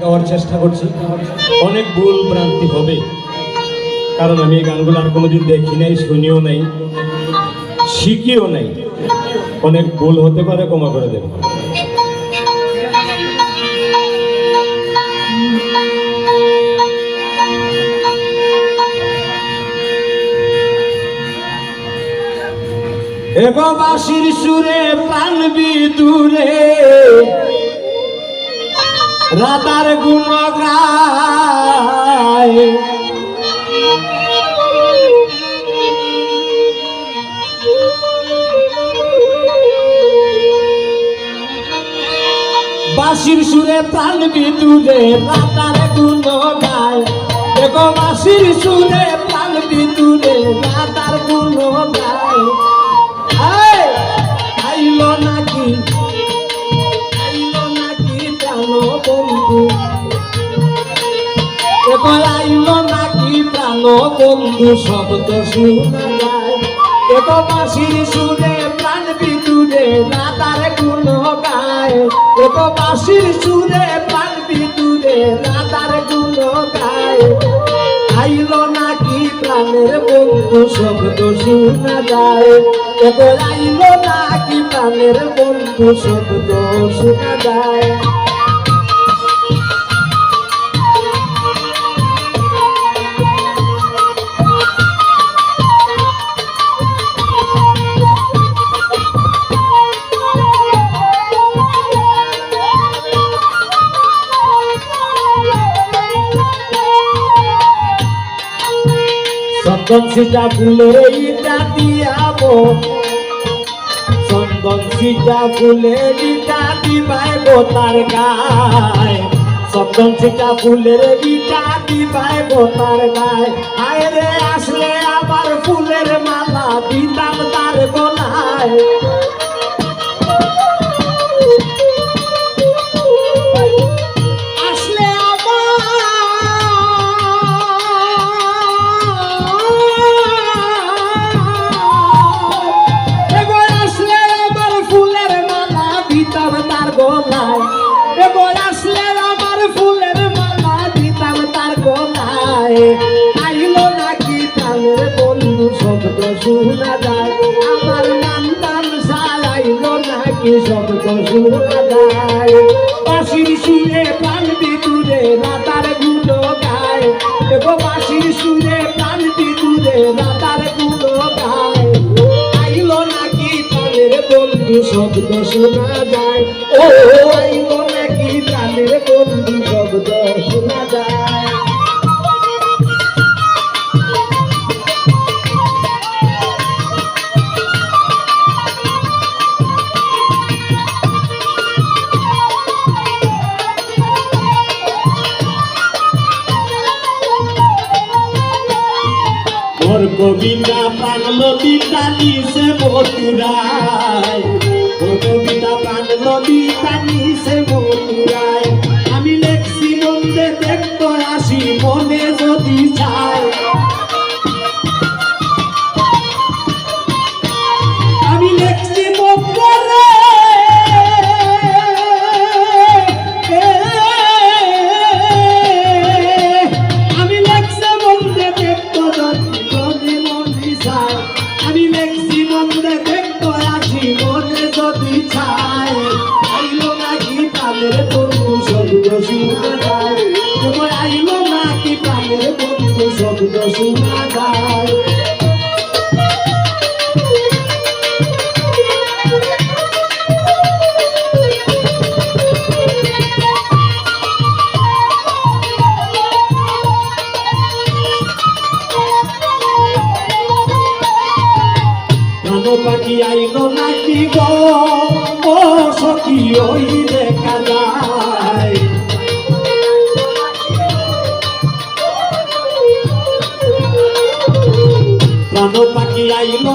গাওয়ার চেষ্টা করছি। অনেক ভুল ভ্রান্তি হবে। কারণ আমি এই গানগুলো আর কোনোদিন দেখি নাই, শুনিও নাই, শিখিও নাই। অনেক ভুল হতে পারে, ক্ষমা করে দেব। এগো বাসির সুরে, প্রাণ বিদুরে। রাতার গুণ গায় বাসির সুরে প্রাণ বিদুরে রাতার গুণ গায় দেখো বাসির সুরে প্রাণ বিদুরে রাতার গুণ গায় আইলো নাকি প্রাণ বন্ধু শব্দ শোনা যায়। এতো বাঁশির সুরে প্রাণ বিদুরে রাতার গুণ গায়। এতো বাঁশির সুরে প্রাণ বিদুরে রাতার গুণ গায়। আইলো নাকি প্রাণের বন্ধু শব্দ শোনা যায়। এবার আইলো নাকি প্রাণের বন্ধু শব্দ শোনা যায়। চন্দন সীতা ফুলে ইটা দিয়াব। চন্দন সীতা ফুলে ইটা দিবাইব তার গায়। চন্দন সীতা ফুলে ইটা দিবাইব তার গায়। বন্ধু শব্দ শোনা যায়। ও আইলো নাকি প্রাণের বন্ধু শব্দ শোনা যায়। মোর কবিতা প্রাণলতি টানিছে মথুরায়। প্রাণ পাখি আইলো নাকি গো ও সখী ওই দেখা যায়। প্রাণ পাখি আইলো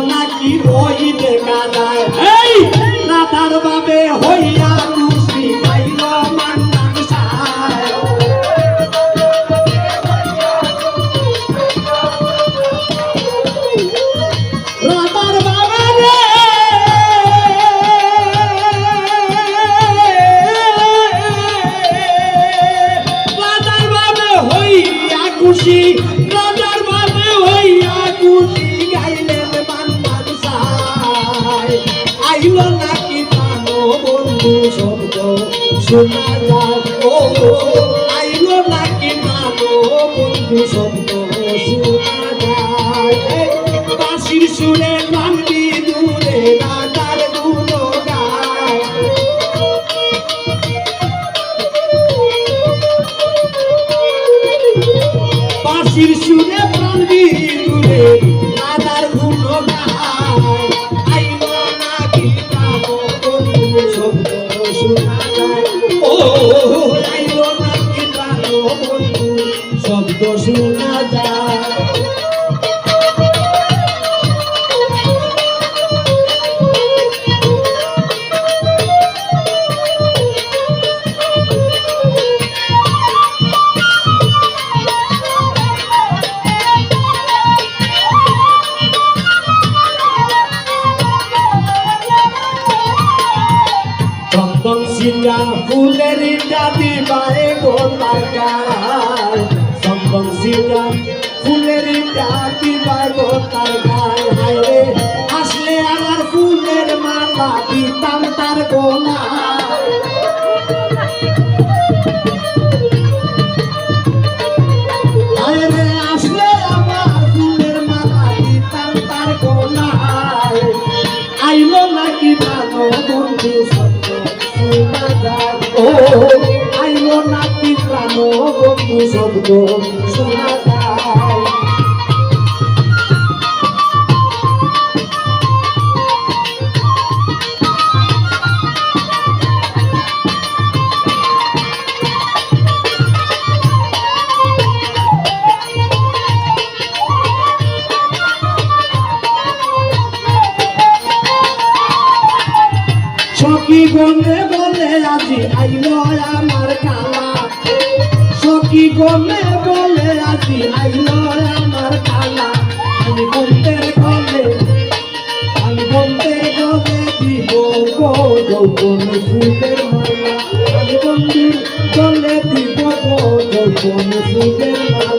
আইলো নাকি নানো বন্ধু শব্দ শোনা যায় চন্দন ফুলের জাতি বায়ে গোলার গায় হায় রে, আসলে আমার ফুলের মালা দিতাম তার গোলা তার আইলো নাকি ভালো বন্ধু সত্য, শোনা যায়। ও, আইলো নাকি প্রাণ শব্দ শোনা সখী গনে সখী গনে বলে আসি আইল আমার খালা? আমি বলতে গলে আমি বলতে গলে দিব গো সুদের মালা। আমি বন্ধু গলে দিব গো সুদের মালা।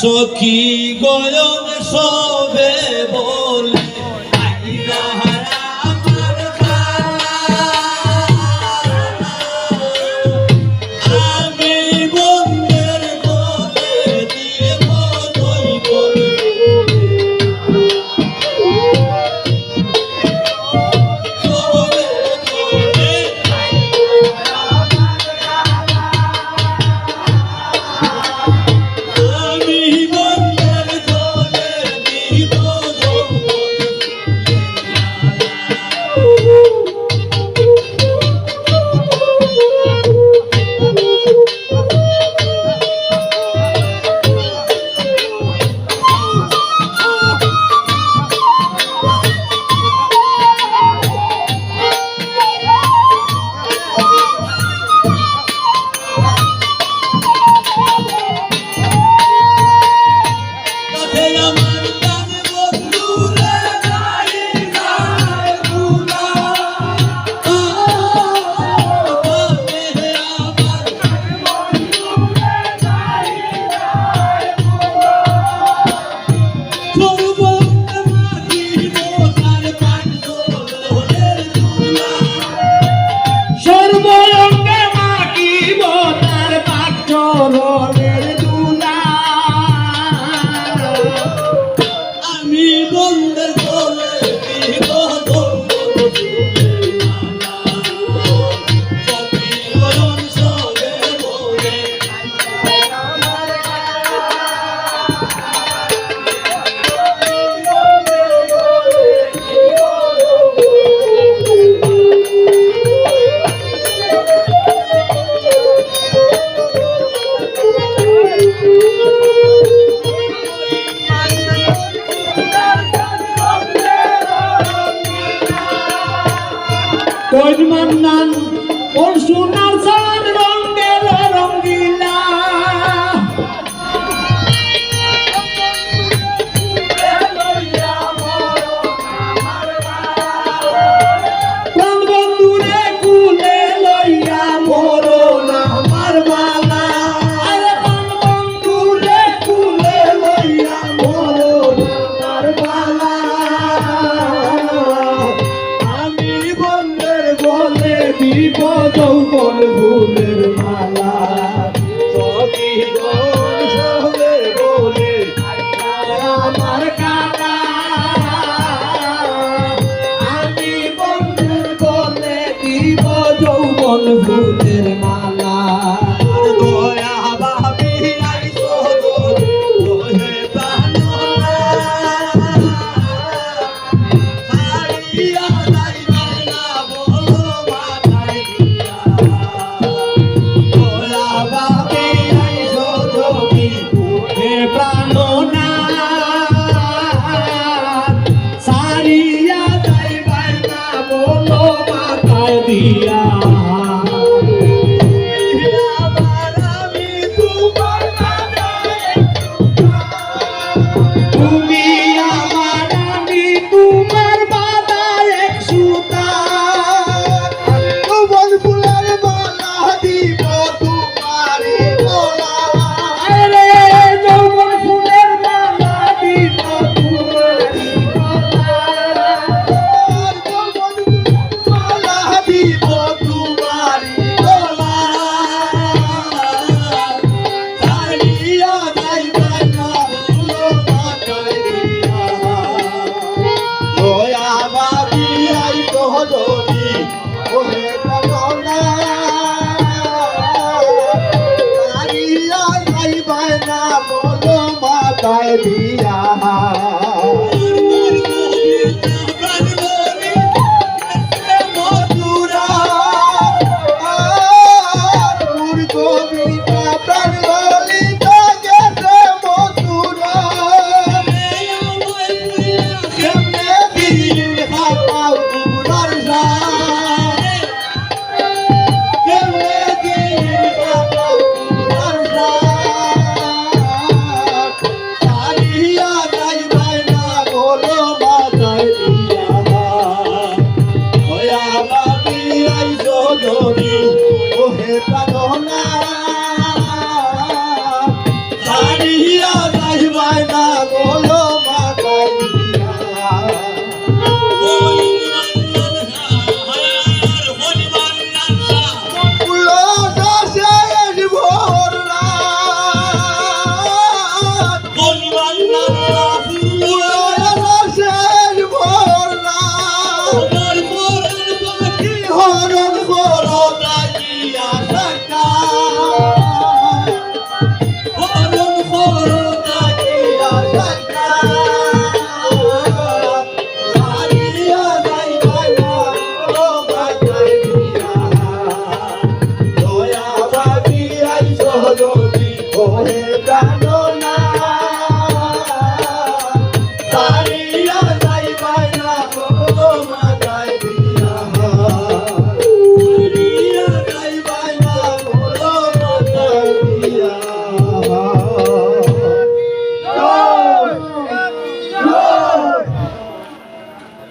সখী গয়ন সবে